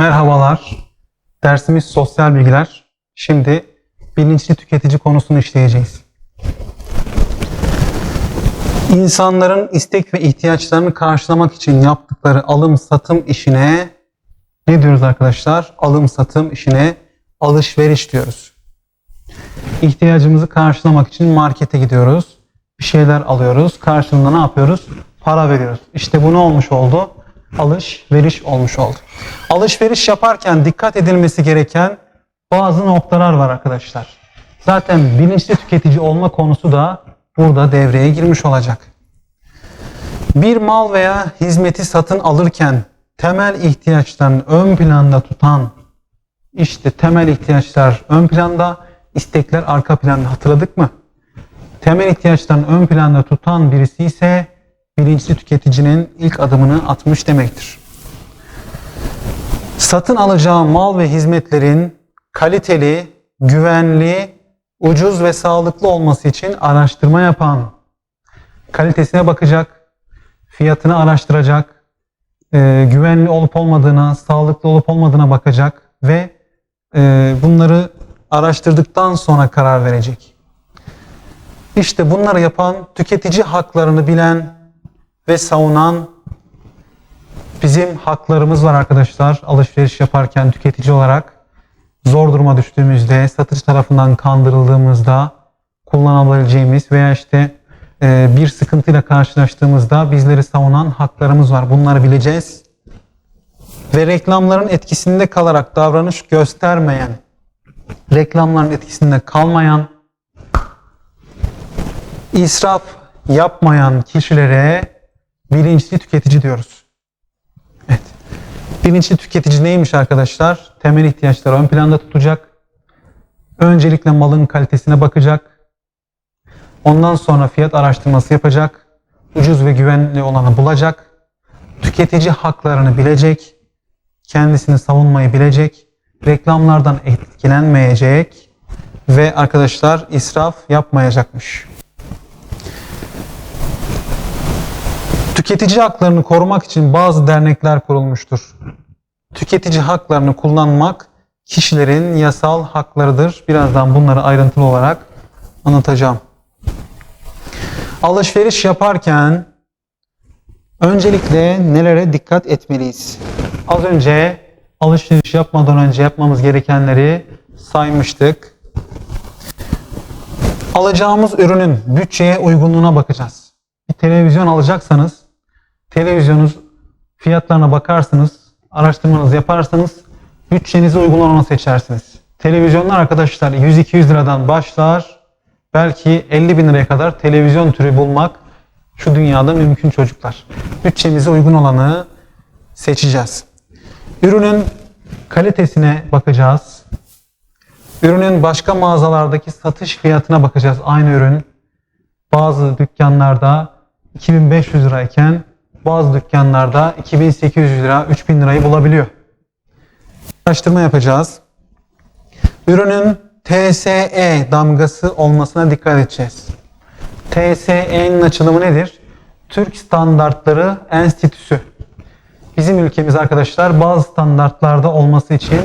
Merhabalar. Dersimiz sosyal bilgiler. Şimdi bilinçli tüketici konusunu işleyeceğiz. İnsanların istek ve ihtiyaçlarını karşılamak için yaptıkları alım satım işine ne diyoruz arkadaşlar? Alım satım işine alışveriş diyoruz. İhtiyacımızı karşılamak için markete gidiyoruz. Bir şeyler alıyoruz. Karşılığında ne yapıyoruz? Para veriyoruz. İşte bu ne olmuş oldu? Alışveriş olmuş oldu. Alışveriş yaparken dikkat edilmesi gereken bazı noktalar var arkadaşlar. Zaten bilinçli tüketici olma konusu da burada devreye girmiş olacak. Bir mal veya hizmeti satın alırken temel ihtiyaçlarını ön planda tutan işte temel ihtiyaçlar ön planda, istekler arka planda hatırladık mı? Temel ihtiyaçlarını ön planda tutan birisi ise bilinçli tüketicinin ilk adımını atmış demektir. Satın alacağı mal ve hizmetlerin kaliteli, güvenli, ucuz ve sağlıklı olması için araştırma yapan, kalitesine bakacak, fiyatını araştıracak, e, güvenli olup olmadığına, sağlıklı olup olmadığına bakacak ve e, bunları araştırdıktan sonra karar verecek. İşte bunları yapan, tüketici haklarını bilen ve savunan bizim haklarımız var arkadaşlar. Alışveriş yaparken tüketici olarak zor duruma düştüğümüzde, satıcı tarafından kandırıldığımızda kullanabileceğimiz veya işte e, bir sıkıntıyla karşılaştığımızda bizleri savunan haklarımız var. Bunları bileceğiz. Ve reklamların etkisinde kalarak davranış göstermeyen, reklamların etkisinde kalmayan, israf yapmayan kişilere bilinçli tüketici diyoruz. Evet. Bilinçli tüketici neymiş arkadaşlar? Temel ihtiyaçları ön planda tutacak. Öncelikle malın kalitesine bakacak. Ondan sonra fiyat araştırması yapacak. Ucuz ve güvenli olanı bulacak. Tüketici haklarını bilecek. Kendisini savunmayı bilecek. Reklamlardan etkilenmeyecek. Ve arkadaşlar israf yapmayacakmış. Tüketici haklarını korumak için bazı dernekler kurulmuştur. Tüketici haklarını kullanmak kişilerin yasal haklarıdır. Birazdan bunları ayrıntılı olarak anlatacağım. Alışveriş yaparken öncelikle nelere dikkat etmeliyiz? Az önce alışveriş yapmadan önce yapmamız gerekenleri saymıştık. Alacağımız ürünün bütçeye uygunluğuna bakacağız. Bir televizyon alacaksanız televizyonunuz fiyatlarına bakarsınız, araştırmanızı yaparsanız bütçenize uygun olanı seçersiniz. Televizyonlar arkadaşlar 100-200 liradan başlar. Belki 50 bin liraya kadar televizyon türü bulmak şu dünyada mümkün çocuklar. Bütçemize uygun olanı seçeceğiz. Ürünün kalitesine bakacağız. Ürünün başka mağazalardaki satış fiyatına bakacağız. Aynı ürün bazı dükkanlarda 2500 lirayken bazı dükkanlarda 2800 lira, 3000 lirayı bulabiliyor. Araştırma yapacağız. Ürünün TSE damgası olmasına dikkat edeceğiz. TSE'nin açılımı nedir? Türk Standartları Enstitüsü. Bizim ülkemiz arkadaşlar bazı standartlarda olması için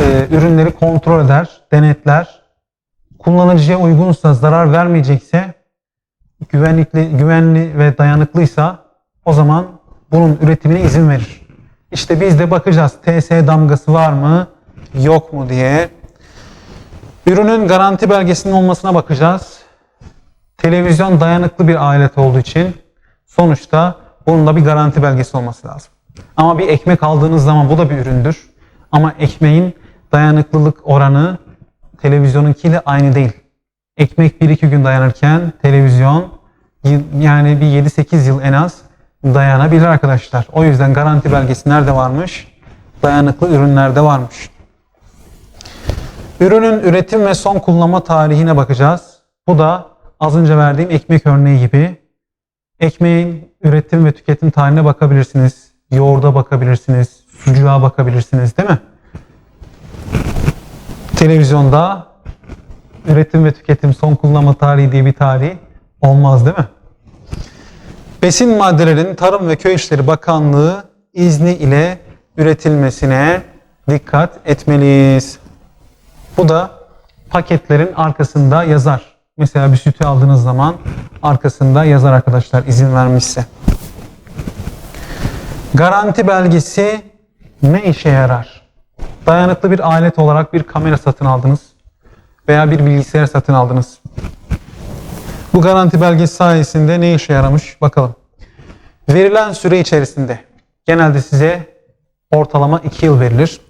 e, ürünleri kontrol eder, denetler. Kullanıcıya uygunsa, zarar vermeyecekse, güvenlikli, güvenli ve dayanıklıysa o zaman bunun üretimine izin verir. İşte biz de bakacağız TSE damgası var mı, yok mu diye. Ürünün garanti belgesinin olmasına bakacağız. Televizyon dayanıklı bir alet olduğu için sonuçta bunun da bir garanti belgesi olması lazım. Ama bir ekmek aldığınız zaman bu da bir üründür. Ama ekmeğin dayanıklılık oranı televizyonunkiyle aynı değil. Ekmek 1-2 gün dayanırken televizyon yani bir 7-8 yıl en az dayanabilir arkadaşlar. O yüzden garanti belgesi nerede varmış? Dayanıklı ürünlerde varmış. Ürünün üretim ve son kullanma tarihine bakacağız. Bu da az önce verdiğim ekmek örneği gibi. Ekmeğin üretim ve tüketim tarihine bakabilirsiniz. Yoğurda bakabilirsiniz. Sucuğa bakabilirsiniz değil mi? Televizyonda üretim ve tüketim son kullanma tarihi diye bir tarih olmaz değil mi? Besin maddelerin Tarım ve Köy İşleri Bakanlığı izni ile üretilmesine dikkat etmeliyiz. Bu da paketlerin arkasında yazar. Mesela bir sütü aldığınız zaman arkasında yazar arkadaşlar izin vermişse. Garanti belgesi ne işe yarar? Dayanıklı bir alet olarak bir kamera satın aldınız veya bir bilgisayar satın aldınız. Bu garanti belgesi sayesinde ne işe yaramış bakalım. Verilen süre içerisinde genelde size ortalama 2 yıl verilir.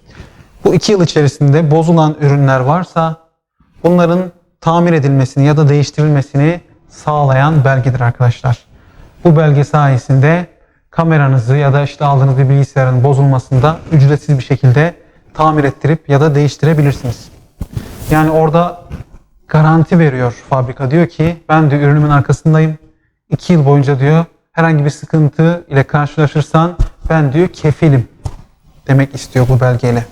Bu 2 yıl içerisinde bozulan ürünler varsa bunların tamir edilmesini ya da değiştirilmesini sağlayan belgedir arkadaşlar. Bu belge sayesinde kameranızı ya da işte aldığınız bir bilgisayarın bozulmasında ücretsiz bir şekilde tamir ettirip ya da değiştirebilirsiniz. Yani orada garanti veriyor fabrika. Diyor ki ben de ürünümün arkasındayım. 2 yıl boyunca diyor herhangi bir sıkıntı ile karşılaşırsan ben diyor kefilim demek istiyor bu belgeyle.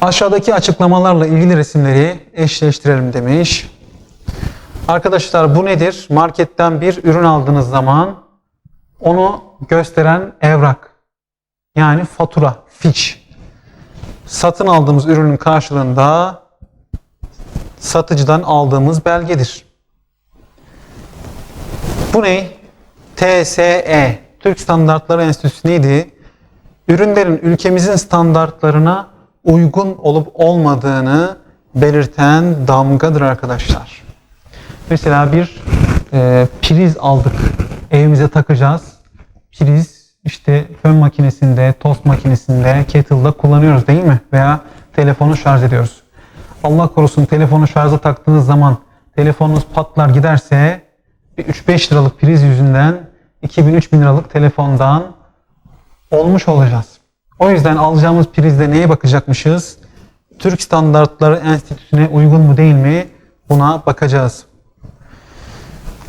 Aşağıdaki açıklamalarla ilgili resimleri eşleştirelim demiş. Arkadaşlar bu nedir? Marketten bir ürün aldığınız zaman onu gösteren evrak. Yani fatura, fiş. Satın aldığımız ürünün karşılığında satıcıdan aldığımız belgedir. Bu ne? TSE, Türk Standartları Enstitüsü neydi? Ürünlerin ülkemizin standartlarına uygun olup olmadığını belirten damgadır arkadaşlar. Mesela bir e, priz aldık. Evimize takacağız. Priz işte fön makinesinde, tost makinesinde, kettle'da kullanıyoruz değil mi? Veya telefonu şarj ediyoruz. Allah korusun telefonu şarja taktığınız zaman telefonunuz patlar giderse bir 3-5 liralık priz yüzünden 2000-3000 liralık telefondan olmuş olacağız. O yüzden alacağımız prizde neye bakacakmışız? Türk Standartları Enstitüsü'ne uygun mu değil mi? Buna bakacağız.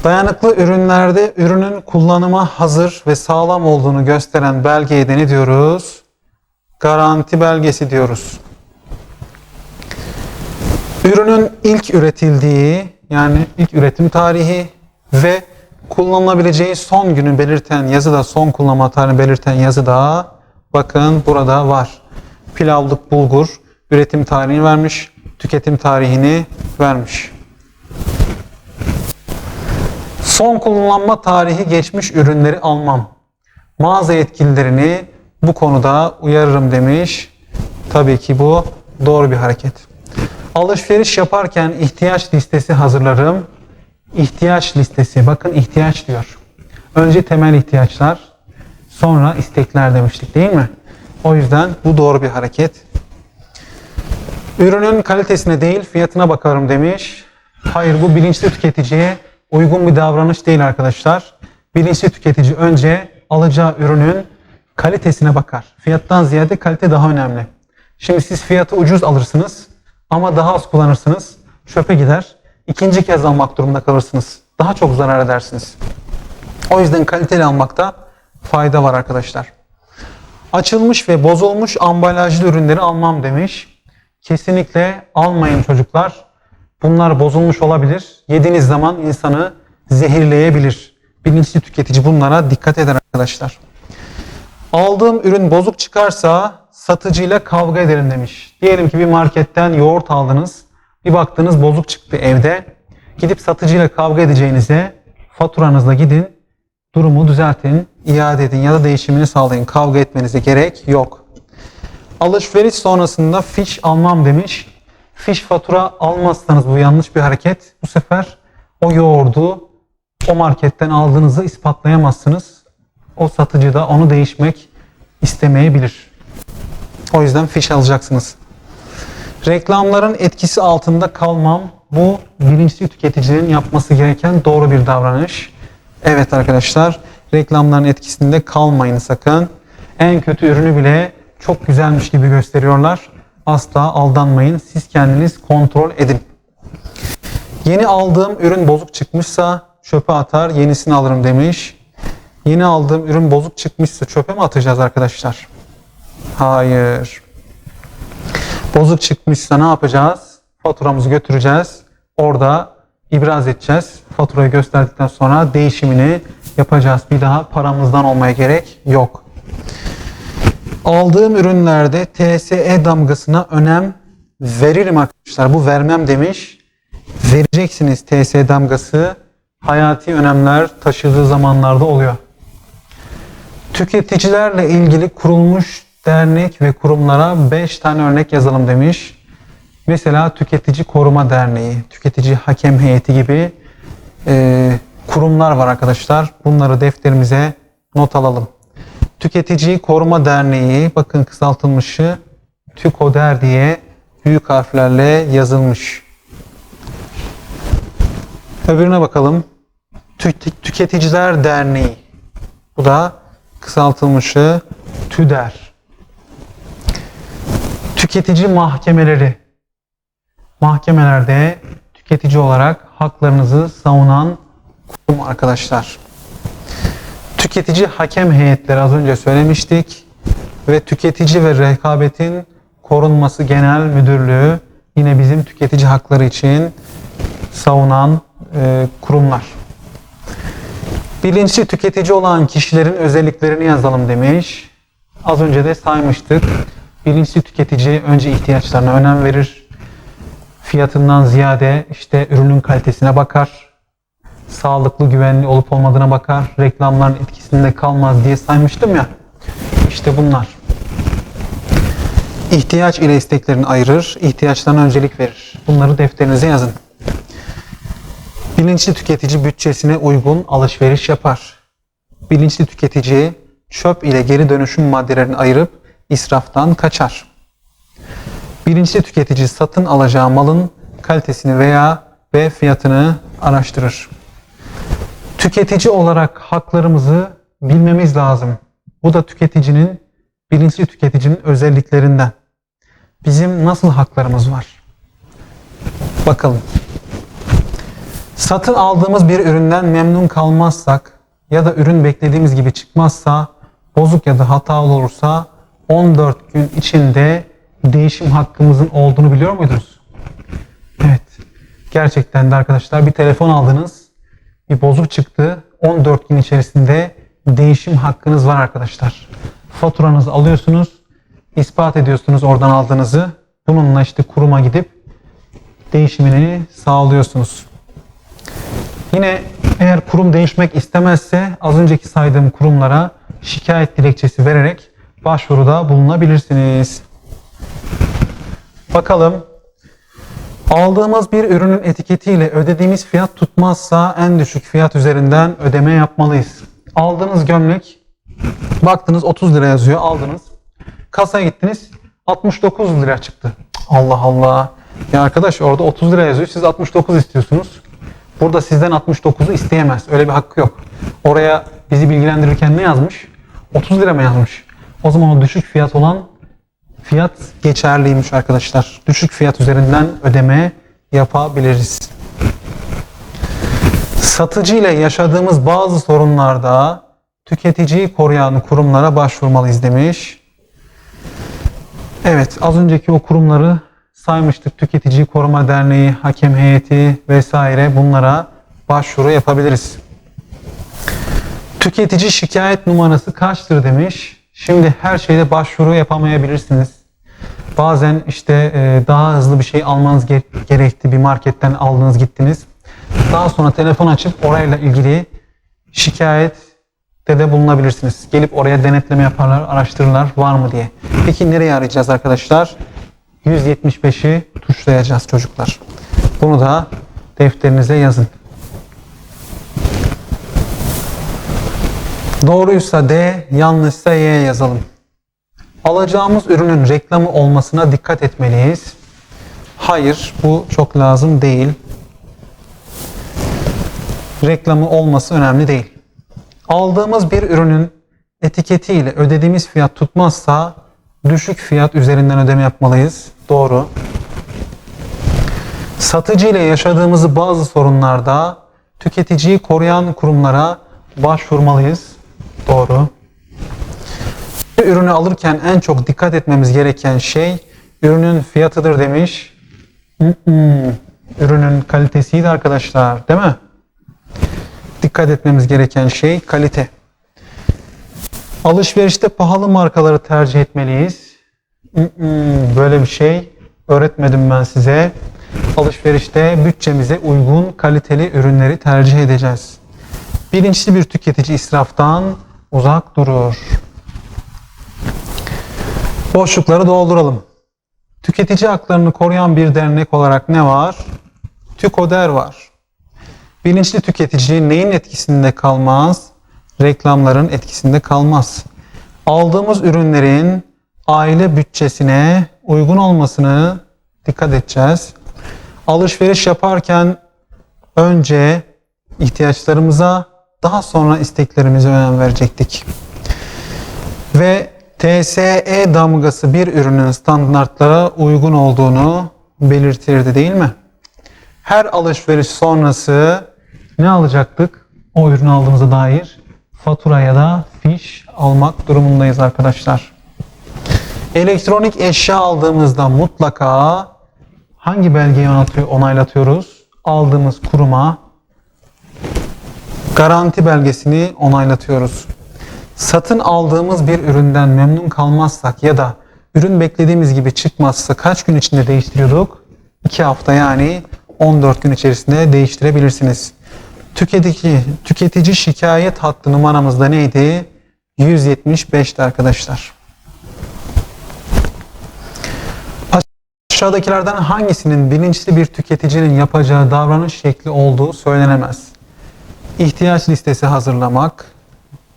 Dayanıklı ürünlerde ürünün kullanıma hazır ve sağlam olduğunu gösteren belgeye de ne diyoruz? Garanti belgesi diyoruz. Ürünün ilk üretildiği yani ilk üretim tarihi ve kullanılabileceği son günü belirten yazı da son kullanma tarihini belirten yazı da bakın burada var. Pilavlık bulgur üretim tarihini vermiş, tüketim tarihini vermiş. Son kullanma tarihi geçmiş ürünleri almam. Mağaza yetkililerini bu konuda uyarırım demiş. Tabii ki bu doğru bir hareket. Alışveriş yaparken ihtiyaç listesi hazırlarım. İhtiyaç listesi. Bakın ihtiyaç diyor. Önce temel ihtiyaçlar, sonra istekler demiştik değil mi? O yüzden bu doğru bir hareket. Ürünün kalitesine değil fiyatına bakarım demiş. Hayır bu bilinçli tüketiciye uygun bir davranış değil arkadaşlar. Bilinçli tüketici önce alacağı ürünün kalitesine bakar. Fiyattan ziyade kalite daha önemli. Şimdi siz fiyatı ucuz alırsınız ama daha az kullanırsınız. Çöpe gider. İkinci kez almak durumunda kalırsınız. Daha çok zarar edersiniz. O yüzden kaliteli almakta fayda var arkadaşlar. Açılmış ve bozulmuş ambalajlı ürünleri almam demiş. Kesinlikle almayın çocuklar. Bunlar bozulmuş olabilir. Yediğiniz zaman insanı zehirleyebilir. Bilinçli tüketici bunlara dikkat eder arkadaşlar. Aldığım ürün bozuk çıkarsa satıcıyla kavga ederim demiş. Diyelim ki bir marketten yoğurt aldınız. Bir baktınız bozuk çıktı evde. Gidip satıcıyla kavga edeceğinize faturanızla gidin. Durumu düzeltin, iade edin ya da değişimini sağlayın. Kavga etmenize gerek yok. Alışveriş sonrasında fiş almam demiş. Fiş fatura almazsanız bu yanlış bir hareket. Bu sefer o yoğurdu o marketten aldığınızı ispatlayamazsınız. O satıcı da onu değişmek istemeyebilir. O yüzden fiş alacaksınız. Reklamların etkisi altında kalmam. Bu bilinçli tüketicinin yapması gereken doğru bir davranış. Evet arkadaşlar reklamların etkisinde kalmayın sakın. En kötü ürünü bile çok güzelmiş gibi gösteriyorlar. Asla aldanmayın. Siz kendiniz kontrol edin. Yeni aldığım ürün bozuk çıkmışsa çöpe atar yenisini alırım demiş. Yeni aldığım ürün bozuk çıkmışsa çöpe mi atacağız arkadaşlar? Hayır. Bozuk çıkmışsa ne yapacağız? Faturamızı götüreceğiz. Orada ibraz edeceğiz. Faturayı gösterdikten sonra değişimini yapacağız. Bir daha paramızdan olmaya gerek yok. Aldığım ürünlerde TSE damgasına önem veririm arkadaşlar. Bu vermem demiş. Vereceksiniz TSE damgası. Hayati önemler taşıdığı zamanlarda oluyor. Tüketicilerle ilgili kurulmuş dernek ve kurumlara 5 tane örnek yazalım demiş. Mesela Tüketici Koruma Derneği, Tüketici Hakem Heyeti gibi e, kurumlar var arkadaşlar. Bunları defterimize not alalım. Tüketici Koruma Derneği, bakın kısaltılmışı TÜKODER diye büyük harflerle yazılmış. Öbürüne bakalım. Tü- Tüketiciler Derneği. Bu da kısaltılmışı TÜDER. Tüketici mahkemeleri. Mahkemelerde tüketici olarak haklarınızı savunan kurum arkadaşlar. Tüketici hakem heyetleri az önce söylemiştik ve tüketici ve rekabetin korunması genel müdürlüğü yine bizim tüketici hakları için savunan e, kurumlar. Bilinçli tüketici olan kişilerin özelliklerini yazalım demiş. Az önce de saymıştık. Bilinçli tüketici önce ihtiyaçlarına önem verir. Fiyatından ziyade işte ürünün kalitesine bakar. Sağlıklı, güvenli olup olmadığına bakar. Reklamların etkisinde kalmaz diye saymıştım ya. İşte bunlar. İhtiyaç ile isteklerini ayırır, ihtiyaçlarına öncelik verir. Bunları defterinize yazın. Bilinçli tüketici bütçesine uygun alışveriş yapar. Bilinçli tüketici çöp ile geri dönüşüm maddelerini ayırıp israftan kaçar. Bilinçli tüketici satın alacağı malın kalitesini veya ve fiyatını araştırır. Tüketici olarak haklarımızı bilmemiz lazım. Bu da tüketicinin, bilinçli tüketicinin özelliklerinden. Bizim nasıl haklarımız var? Bakalım. Satın aldığımız bir üründen memnun kalmazsak ya da ürün beklediğimiz gibi çıkmazsa, bozuk ya da hatalı olursa 14 gün içinde değişim hakkımızın olduğunu biliyor muydunuz? Evet. Gerçekten de arkadaşlar bir telefon aldınız, bir bozuk çıktı. 14 gün içerisinde değişim hakkınız var arkadaşlar. Faturanızı alıyorsunuz, ispat ediyorsunuz oradan aldığınızı. Bununla işte kuruma gidip değişimini sağlıyorsunuz. Yine eğer kurum değişmek istemezse az önceki saydığım kurumlara şikayet dilekçesi vererek başvuruda bulunabilirsiniz. Bakalım. Aldığımız bir ürünün etiketiyle ödediğimiz fiyat tutmazsa en düşük fiyat üzerinden ödeme yapmalıyız. Aldığınız gömlek baktınız 30 lira yazıyor aldınız. Kasaya gittiniz 69 lira çıktı. Allah Allah. Ya arkadaş orada 30 lira yazıyor siz 69 istiyorsunuz. Burada sizden 69'u isteyemez. Öyle bir hakkı yok. Oraya bizi bilgilendirirken ne yazmış? 30 lira mı yazmış? O zaman o düşük fiyat olan fiyat geçerliymiş arkadaşlar. Düşük fiyat üzerinden ödeme yapabiliriz. Satıcı ile yaşadığımız bazı sorunlarda tüketiciyi koruyan kurumlara başvurmalıyız demiş. Evet az önceki o kurumları saymıştık. Tüketici Koruma Derneği, Hakem Heyeti vesaire bunlara başvuru yapabiliriz. Tüketici şikayet numarası kaçtır demiş. Şimdi her şeyde başvuru yapamayabilirsiniz. Bazen işte e, daha hızlı bir şey almanız ge- gerekti. Bir marketten aldınız gittiniz. Daha sonra telefon açıp orayla ilgili şikayet de bulunabilirsiniz. Gelip oraya denetleme yaparlar, araştırırlar var mı diye. Peki nereye arayacağız arkadaşlar? 175'i tuşlayacağız çocuklar. Bunu da defterinize yazın. Doğruysa D, yanlışsa Y yazalım. Alacağımız ürünün reklamı olmasına dikkat etmeliyiz. Hayır, bu çok lazım değil. Reklamı olması önemli değil. Aldığımız bir ürünün etiketiyle ödediğimiz fiyat tutmazsa düşük fiyat üzerinden ödeme yapmalıyız. Doğru. Satıcı ile yaşadığımız bazı sorunlarda tüketiciyi koruyan kurumlara başvurmalıyız. Doğru. Bir ürünü alırken en çok dikkat etmemiz gereken şey ürünün fiyatıdır demiş. Ürünün kalitesiydi arkadaşlar değil mi? Dikkat etmemiz gereken şey kalite. Alışverişte pahalı markaları tercih etmeliyiz. Böyle bir şey öğretmedim ben size. Alışverişte bütçemize uygun kaliteli ürünleri tercih edeceğiz. Bilinçli bir tüketici israftan uzak durur. Boşlukları dolduralım. Tüketici haklarını koruyan bir dernek olarak ne var? TÜKODER var. Bilinçli tüketici neyin etkisinde kalmaz? Reklamların etkisinde kalmaz. Aldığımız ürünlerin aile bütçesine uygun olmasını dikkat edeceğiz. Alışveriş yaparken önce ihtiyaçlarımıza daha sonra isteklerimize önem verecektik. Ve TSE damgası bir ürünün standartlara uygun olduğunu belirtirdi değil mi? Her alışveriş sonrası ne alacaktık? O ürünü aldığımıza dair fatura ya da fiş almak durumundayız arkadaşlar. Elektronik eşya aldığımızda mutlaka hangi belgeyi onaylatıyoruz? Aldığımız kuruma garanti belgesini onaylatıyoruz. Satın aldığımız bir üründen memnun kalmazsak ya da ürün beklediğimiz gibi çıkmazsa kaç gün içinde değiştiriyorduk? 2 hafta yani 14 gün içerisinde değiştirebilirsiniz. Tüketici, tüketici şikayet hattı numaramız da neydi? 175'ti arkadaşlar. Aşağıdakilerden hangisinin bilinçli bir tüketicinin yapacağı davranış şekli olduğu söylenemez. İhtiyaç listesi hazırlamak,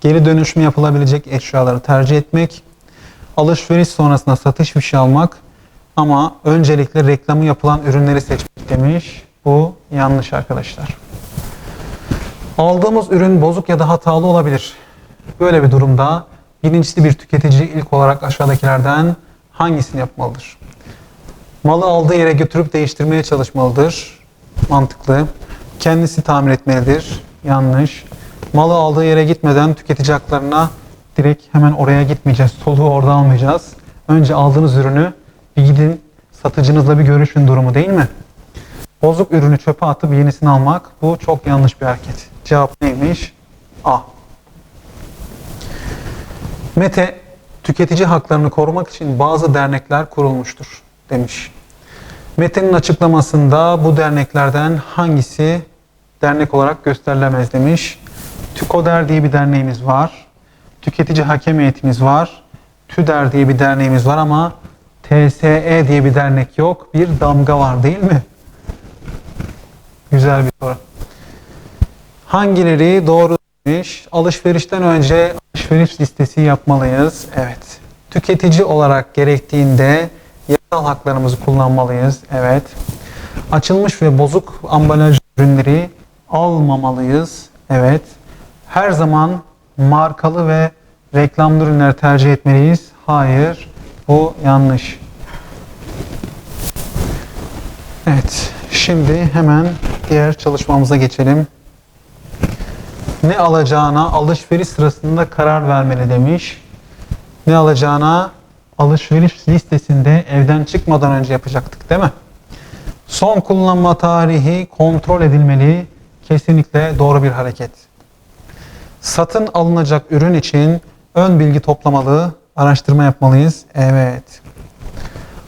geri dönüşüm yapılabilecek eşyaları tercih etmek, alışveriş sonrasında satış fişi almak ama öncelikle reklamı yapılan ürünleri seçmek demiş. Bu yanlış arkadaşlar. Aldığımız ürün bozuk ya da hatalı olabilir. Böyle bir durumda bilinçli bir tüketici ilk olarak aşağıdakilerden hangisini yapmalıdır? Malı aldığı yere götürüp değiştirmeye çalışmalıdır. Mantıklı. Kendisi tamir etmelidir. Yanlış. Malı aldığı yere gitmeden tüketici direkt hemen oraya gitmeyeceğiz. Soluğu orada almayacağız. Önce aldığınız ürünü bir gidin satıcınızla bir görüşün durumu değil mi? Bozuk ürünü çöpe atıp yenisini almak bu çok yanlış bir hareket. Cevap neymiş? A. Mete, tüketici haklarını korumak için bazı dernekler kurulmuştur demiş. Mete'nin açıklamasında bu derneklerden hangisi dernek olarak gösterilemez demiş. TÜKODER diye bir derneğimiz var. Tüketici Hakem Heyetimiz var. TÜDER diye bir derneğimiz var ama TSE diye bir dernek yok. Bir damga var değil mi? Güzel bir soru. Hangileri doğru demiş? Alışverişten önce alışveriş listesi yapmalıyız. Evet. Tüketici olarak gerektiğinde yasal haklarımızı kullanmalıyız. Evet. Açılmış ve bozuk ambalaj ürünleri almamalıyız. Evet. Her zaman markalı ve reklamlı ürünler tercih etmeliyiz. Hayır. Bu yanlış. Evet. Şimdi hemen diğer çalışmamıza geçelim. Ne alacağına alışveriş sırasında karar vermeli demiş. Ne alacağına alışveriş listesinde evden çıkmadan önce yapacaktık değil mi? Son kullanma tarihi kontrol edilmeli. Kesinlikle doğru bir hareket. Satın alınacak ürün için ön bilgi toplamalı, araştırma yapmalıyız. Evet.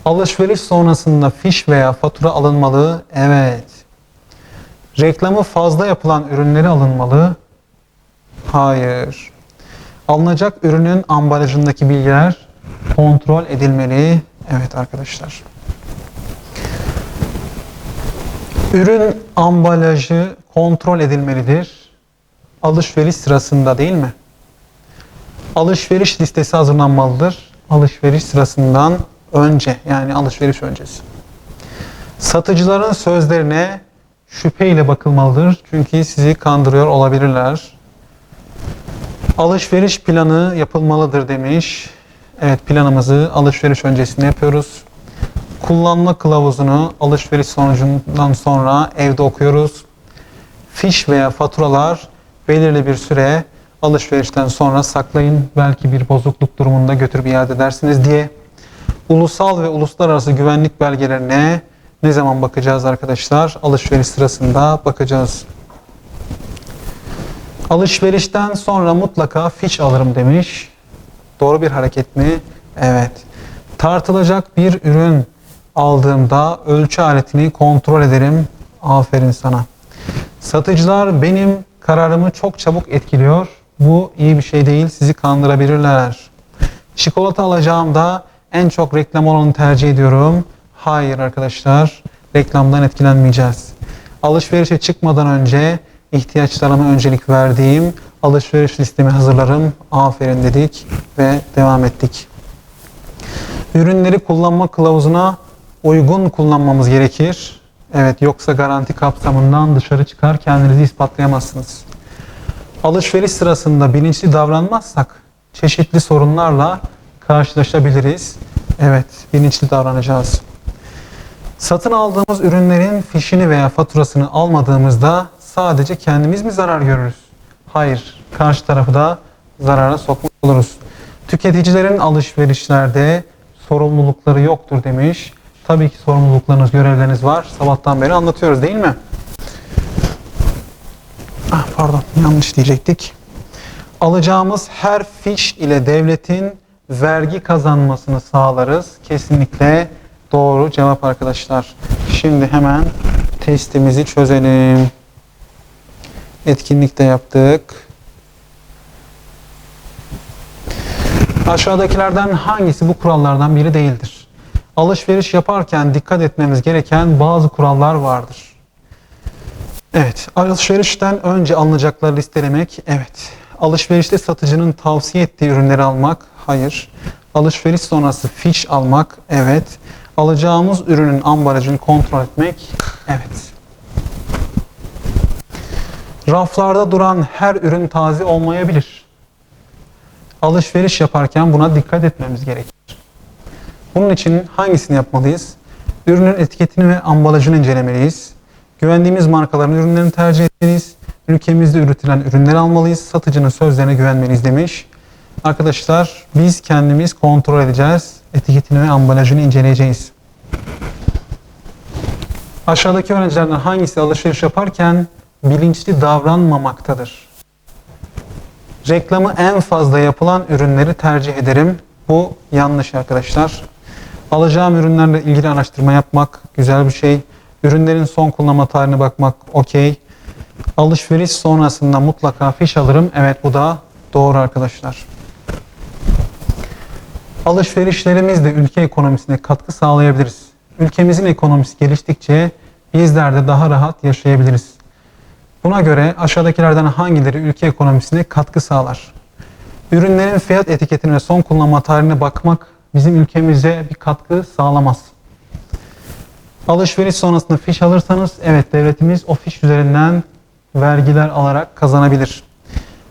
Alışveriş sonrasında fiş veya fatura alınmalı. Evet. Reklamı fazla yapılan ürünleri alınmalı. Hayır. Alınacak ürünün ambalajındaki bilgiler kontrol edilmeli. Evet arkadaşlar. Ürün ambalajı kontrol edilmelidir. Alışveriş sırasında değil mi? Alışveriş listesi hazırlanmalıdır. Alışveriş sırasından önce yani alışveriş öncesi. Satıcıların sözlerine şüpheyle bakılmalıdır. Çünkü sizi kandırıyor olabilirler. Alışveriş planı yapılmalıdır demiş. Evet planımızı alışveriş öncesinde yapıyoruz. Kullanma kılavuzunu alışveriş sonucundan sonra evde okuyoruz. Fiş veya faturalar belirli bir süre alışverişten sonra saklayın. Belki bir bozukluk durumunda götürüp iade edersiniz diye. Ulusal ve uluslararası güvenlik belgelerine ne zaman bakacağız arkadaşlar? Alışveriş sırasında bakacağız. Alışverişten sonra mutlaka fiş alırım demiş. Doğru bir hareket mi? Evet. Tartılacak bir ürün aldığımda ölçü aletini kontrol ederim. Aferin sana. Satıcılar benim kararımı çok çabuk etkiliyor. Bu iyi bir şey değil. Sizi kandırabilirler. Çikolata alacağımda en çok reklam olanı tercih ediyorum. Hayır arkadaşlar. Reklamdan etkilenmeyeceğiz. Alışverişe çıkmadan önce ihtiyaçlarıma öncelik verdiğim alışveriş listemi hazırlarım. Aferin dedik ve devam ettik. Ürünleri kullanma kılavuzuna uygun kullanmamız gerekir. Evet yoksa garanti kapsamından dışarı çıkar kendinizi ispatlayamazsınız. Alışveriş sırasında bilinçli davranmazsak çeşitli sorunlarla karşılaşabiliriz. Evet bilinçli davranacağız. Satın aldığımız ürünlerin fişini veya faturasını almadığımızda sadece kendimiz mi zarar görürüz? Hayır, karşı tarafı da zarara sokmuş oluruz. Tüketicilerin alışverişlerde sorumlulukları yoktur demiş. Tabii ki sorumluluklarınız, görevleriniz var. Sabahtan beri anlatıyoruz değil mi? Ah pardon, yanlış diyecektik. Alacağımız her fiş ile devletin vergi kazanmasını sağlarız. Kesinlikle doğru cevap arkadaşlar. Şimdi hemen testimizi çözelim. Etkinlikte yaptık. Aşağıdakilerden hangisi bu kurallardan biri değildir? Alışveriş yaparken dikkat etmemiz gereken bazı kurallar vardır. Evet, alışverişten önce alınacakları listelemek, evet. Alışverişte satıcının tavsiye ettiği ürünleri almak, hayır. Alışveriş sonrası fiş almak, evet. Alacağımız ürünün ambalajını kontrol etmek, evet. Raflarda duran her ürün taze olmayabilir. Alışveriş yaparken buna dikkat etmemiz gerekir. Bunun için hangisini yapmalıyız? Ürünün etiketini ve ambalajını incelemeliyiz. Güvendiğimiz markaların ürünlerini tercih etmeliyiz. Ülkemizde üretilen ürünleri almalıyız. Satıcının sözlerine güvenmeliyiz demiş. Arkadaşlar biz kendimiz kontrol edeceğiz. Etiketini ve ambalajını inceleyeceğiz. Aşağıdaki öğrencilerden hangisi alışveriş yaparken bilinçli davranmamaktadır? Reklamı en fazla yapılan ürünleri tercih ederim. Bu yanlış arkadaşlar. Alacağım ürünlerle ilgili araştırma yapmak güzel bir şey. Ürünlerin son kullanma tarihine bakmak okey. Alışveriş sonrasında mutlaka fiş alırım. Evet bu da doğru arkadaşlar. Alışverişlerimizle ülke ekonomisine katkı sağlayabiliriz. Ülkemizin ekonomisi geliştikçe bizler de daha rahat yaşayabiliriz. Buna göre aşağıdakilerden hangileri ülke ekonomisine katkı sağlar? Ürünlerin fiyat etiketine son kullanma tarihine bakmak bizim ülkemize bir katkı sağlamaz. Alışveriş sonrasında fiş alırsanız evet devletimiz o fiş üzerinden vergiler alarak kazanabilir.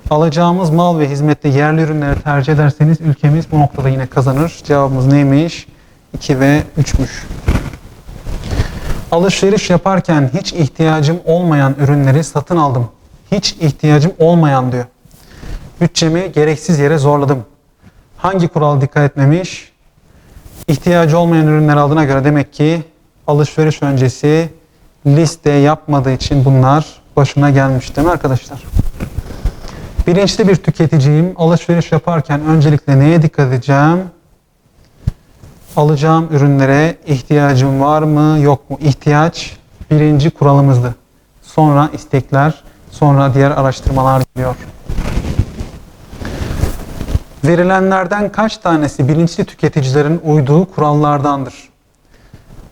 Alacağımız mal ve hizmette yerli ürünleri tercih ederseniz ülkemiz bu noktada yine kazanır. Cevabımız neymiş? 2 ve 3'müş. Alışveriş yaparken hiç ihtiyacım olmayan ürünleri satın aldım. Hiç ihtiyacım olmayan diyor. Bütçemi gereksiz yere zorladım. Hangi kurala dikkat etmemiş? İhtiyacı olmayan ürünler aldığına göre demek ki alışveriş öncesi liste yapmadığı için bunlar başına gelmiş değil mi arkadaşlar? Bilinçli bir tüketiciyim. Alışveriş yaparken öncelikle neye dikkat edeceğim? Alacağım ürünlere ihtiyacım var mı yok mu? İhtiyaç birinci kuralımızdı. Sonra istekler, sonra diğer araştırmalar geliyor. Verilenlerden kaç tanesi bilinçli tüketicilerin uyduğu kurallardandır?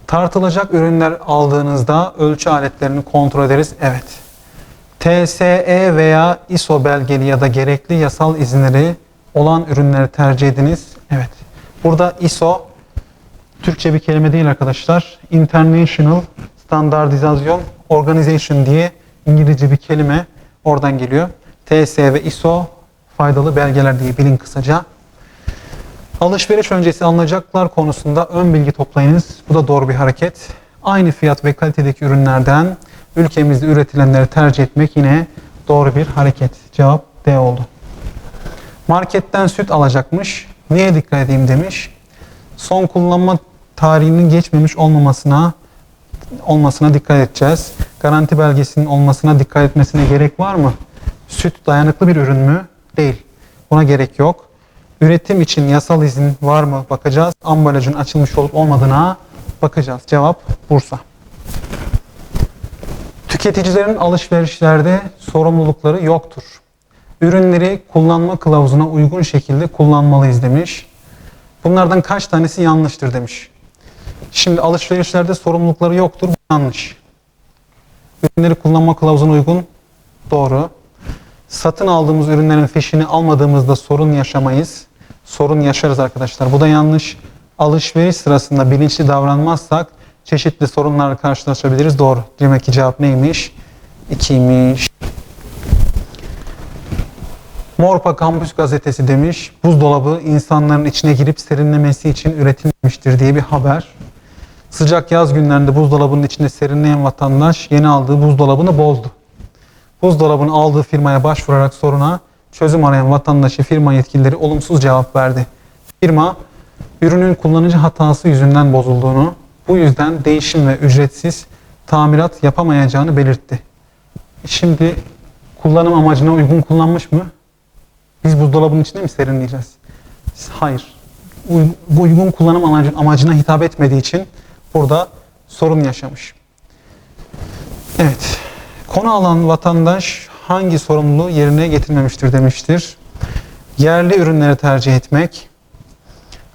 Tartılacak ürünler aldığınızda ölçü aletlerini kontrol ederiz. Evet. TSE veya ISO belgeli ya da gerekli yasal izinleri olan ürünleri tercih ediniz. Evet. Burada ISO Türkçe bir kelime değil arkadaşlar. International Standardization Organization diye İngilizce bir kelime oradan geliyor. TSE ve ISO faydalı belgeler diye bilin kısaca. Alışveriş öncesi alınacaklar konusunda ön bilgi toplayınız. Bu da doğru bir hareket. Aynı fiyat ve kalitedeki ürünlerden ülkemizde üretilenleri tercih etmek yine doğru bir hareket. Cevap D oldu. Marketten süt alacakmış. Neye dikkat edeyim demiş. Son kullanma tarihinin geçmemiş olmamasına olmasına dikkat edeceğiz. Garanti belgesinin olmasına dikkat etmesine gerek var mı? Süt dayanıklı bir ürün mü? Değil. Buna gerek yok. Üretim için yasal izin var mı bakacağız. Ambalajın açılmış olup olmadığına bakacağız. Cevap Bursa. Tüketicilerin alışverişlerde sorumlulukları yoktur. Ürünleri kullanma kılavuzuna uygun şekilde kullanmalıyız demiş. Bunlardan kaç tanesi yanlıştır demiş. Şimdi alışverişlerde sorumlulukları yoktur. Bu yanlış. Ürünleri kullanma kılavuzuna uygun. Doğru. Satın aldığımız ürünlerin fişini almadığımızda sorun yaşamayız. Sorun yaşarız arkadaşlar. Bu da yanlış. Alışveriş sırasında bilinçli davranmazsak çeşitli sorunlarla karşılaşabiliriz. Doğru. Demek ki cevap neymiş? 2'ymiş. Morpa Kampüs gazetesi demiş. Buzdolabı insanların içine girip serinlemesi için üretilmiştir diye bir haber. Sıcak yaz günlerinde buzdolabının içinde serinleyen vatandaş yeni aldığı buzdolabını bozdu. Buzdolabını aldığı firmaya başvurarak soruna çözüm arayan vatandaşı firma yetkilileri olumsuz cevap verdi. Firma ürünün kullanıcı hatası yüzünden bozulduğunu, bu yüzden değişim ve ücretsiz tamirat yapamayacağını belirtti. Şimdi kullanım amacına uygun kullanmış mı? Biz buzdolabının içinde mi serinleyeceğiz? Hayır. Bu uygun kullanım amacı- amacına hitap etmediği için burada sorun yaşamış. Evet. Konu alan vatandaş hangi sorumluluğu yerine getirmemiştir demiştir. Yerli ürünleri tercih etmek,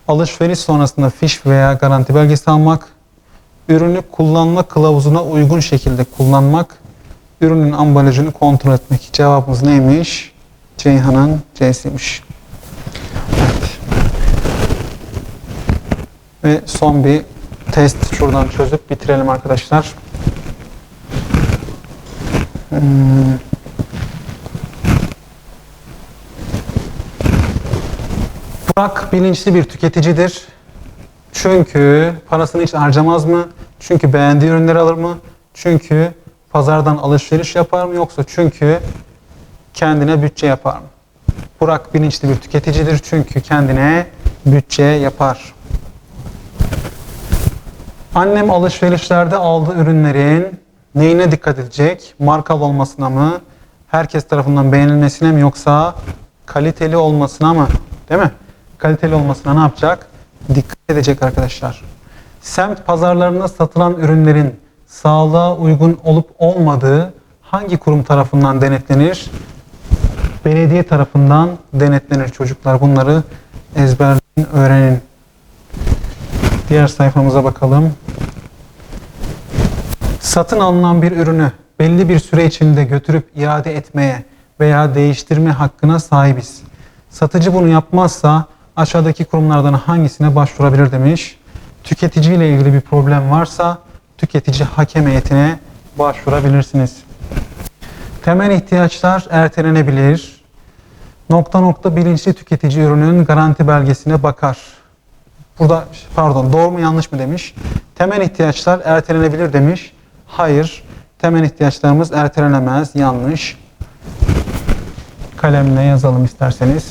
alışveriş sonrasında fiş veya garanti belgesi almak, ürünü kullanma kılavuzuna uygun şekilde kullanmak, ürünün ambalajını kontrol etmek. Cevabımız neymiş? Ceyhan'ın C'siymiş. Evet. Ve son bir test şuradan çözüp bitirelim arkadaşlar. Hmm. Burak bilinçli bir tüketicidir. Çünkü parasını hiç harcamaz mı? Çünkü beğendiği ürünleri alır mı? Çünkü pazardan alışveriş yapar mı? Yoksa çünkü kendine bütçe yapar mı? Burak bilinçli bir tüketicidir çünkü kendine bütçe yapar. Annem alışverişlerde aldığı ürünlerin neyine dikkat edecek? Markalı olmasına mı? Herkes tarafından beğenilmesine mi yoksa kaliteli olmasına mı? Değil mi? Kaliteli olmasına ne yapacak? Dikkat edecek arkadaşlar. Semt pazarlarında satılan ürünlerin sağlığa uygun olup olmadığı hangi kurum tarafından denetlenir? Belediye tarafından denetlenir çocuklar. Bunları ezberleyin, öğrenin. Diğer sayfamıza bakalım. Satın alınan bir ürünü belli bir süre içinde götürüp iade etmeye veya değiştirme hakkına sahibiz. Satıcı bunu yapmazsa aşağıdaki kurumlardan hangisine başvurabilir demiş. Tüketici ile ilgili bir problem varsa tüketici hakem heyetine başvurabilirsiniz. Temel ihtiyaçlar ertelenebilir. Nokta nokta bilinçli tüketici ürünün garanti belgesine bakar. Burada pardon doğru mu yanlış mı demiş. Temel ihtiyaçlar ertelenebilir demiş. Hayır. Temel ihtiyaçlarımız ertelenemez. Yanlış. Kalemle yazalım isterseniz.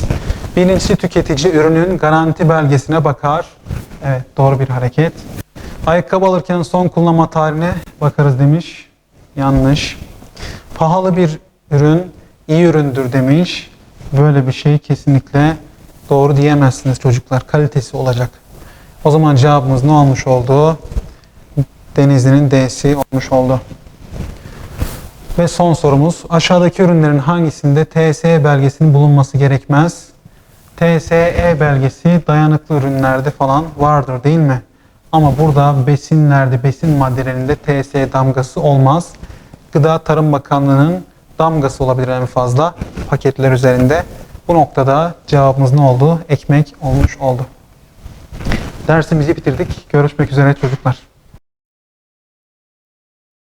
Bilinçli tüketici ürünün garanti belgesine bakar. Evet doğru bir hareket. Ayakkabı alırken son kullanma tarihine bakarız demiş. Yanlış. Pahalı bir ürün iyi üründür demiş. Böyle bir şey kesinlikle doğru diyemezsiniz çocuklar. Kalitesi olacak. O zaman cevabımız ne olmuş oldu? Denizli'nin D'si olmuş oldu. Ve son sorumuz. Aşağıdaki ürünlerin hangisinde TSE belgesinin bulunması gerekmez? TSE belgesi dayanıklı ürünlerde falan vardır değil mi? Ama burada besinlerde, besin maddelerinde TSE damgası olmaz. Gıda Tarım Bakanlığı'nın damgası olabilir en fazla paketler üzerinde. Bu noktada cevabımız ne oldu? Ekmek olmuş oldu. Dersimizi bitirdik. Görüşmek üzere çocuklar.